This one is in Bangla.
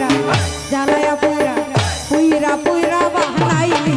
পুইরা জ্বালায়া পুইরা পুইরা পুইরা বাহাইলি